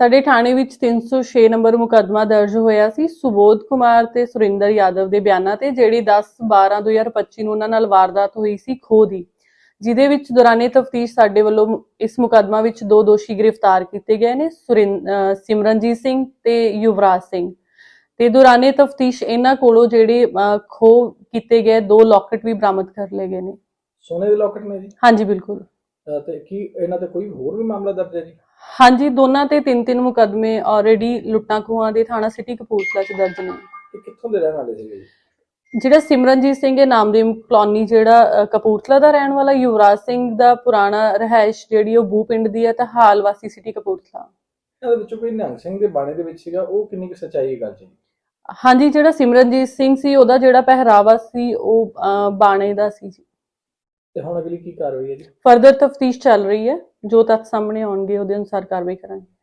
ਸਾਡੇ ਥਾਣੇ ਵਿੱਚ 306 ਨੰਬਰ ਮੁਕੱਦਮਾ ਦਰਜ ਹੋਇਆ ਸੀ ਸੁਬੋਧ ਕੁਮਾਰ ਤੇ ਸੁਰਿੰਦਰ ਯਾਦਵ ਦੇ ਬਿਆਨਾਂ ਤੇ ਜਿਹੜੀ 10 12 2025 ਨੂੰ ਉਹਨਾਂ ਨਾਲ ਵਾਰਦਾਤ ਹੋਈ ਸੀ ਖੋਹ ਦੀ ਜਿਹਦੇ ਵਿੱਚ ਦੌਰਾਨੇ ਤਫਤੀਸ਼ ਸਾਡੇ ਵੱਲੋਂ ਇਸ ਮੁਕੱਦਮਾ ਵਿੱਚ ਦੋ ਦੋਸ਼ੀ ਗ੍ਰਿਫਤਾਰ ਕੀਤੇ ਗਏ ਨੇ ਸਿਮਰਨਜੀਤ ਸਿੰਘ ਤੇ ਯੁਵਰਾਜ ਸਿੰਘ। ਤੇ ਦੌਰਾਨੇ ਤਫਤੀਸ਼ ਇਹਨਾਂ ਕੋਲੋਂ ਜਿਹੜੇ ਖੋਹ ਕੀਤੇ ਗਏ ਦੋ ਲੋਕਟ ਵੀ ਬਰਾਮਦ ਕਰ ਲਏ ਗਏ ਨੇ। ਸੋਨੇ ਦੇ ਲੋਕਟ ਨੇ ਜੀ? ਹਾਂਜੀ ਬਿਲਕੁਲ। ਤੇ ਕੀ ਇਹਨਾਂ ਤੇ ਕੋਈ ਹੋਰ ਵੀ ਮਾਮਲਾ ਦਰਜ ਹੈ ਜੀ? ਹਾਂਜੀ ਦੋਨਾਂ ਤੇ ਤਿੰਨ ਤਿੰਨ ਮੁਕਦਮੇ ਆਲਰੇਡੀ ਲੁੱਟਾਂ ਖੋਹਾਂ ਦੇ ਥਾਣਾ ਸਿਟੀ ਕਪੂਰਥਲਾ 'ਚ ਦਰਜ ਨੇ। ਇਹ ਕਿੱਥੋਂ ਦੇ ਰਹਿਣ ਵਾਲੇ ਸੀਗੇ ਜਿਹੜਾ ਸਿਮਰਨਜੀਤ ਸਿੰਘ ਇਹ ਨਾਮ ਦੇ ਕਲੋਨੀ ਜਿਹੜਾ ਅ, ਕਪੂਰਥਲਾ ਦਾ ਰਹਿਣ ਵਾਲਾ ਯੁਵਰਾਜ ਸਿੰਘ ਦਾ ਪੁਰਾਣਾ ਰਹਿائش ਜਿਹੜੀ ਉਹ ਬੂਪਿੰਡ ਦੀ ਹੈ ਤਾਂ ਹਾਲ ਵਾਸੀ ਸਿਟੀ ਕਪੂਰਥਲਾ। ਇਹਦੇ ਵਿੱਚੋਂ ਕੋਈ ਨਿਹੰਗ ਸਿੰਘ ਦੇ ਬਾਣੇ ਦੇ ਵਿੱਚ ਸੀਗਾ ਉਹ ਕਿੰਨੀ ਕੁ ਸੱਚਾਈ ਹੈ ਗੱਲ ਚ ਹਾਂਜੀ ਜਿਹੜਾ ਸਿਮਰਨਜੀਤ ਸਿੰਘ ਸੀ ਉਹਦਾ ਜਿਹੜਾ ਪਹਿਰਾਵਾ ਸੀ ਉਹ ਅ, ਬਾਣੇ ਦਾ ਸੀ ਤੇ ਹੁਣ ਅਗਲੀ ਕੀ ਕਾਰਵਾਈ ਹੈ ਜੀ? ਫਰਦਰ ਤਫਤੀਸ਼ ਚੱਲ ਰਹੀ ਹੈ। ਜੋ ਤੱਥ ਸਾਹਮਣੇ ਆਉਣਗੇ ਉਹਦੇ ਅਨੁਸਾਰ ਕਾਰਵਾਈ ਕਰਾਂਗੇ।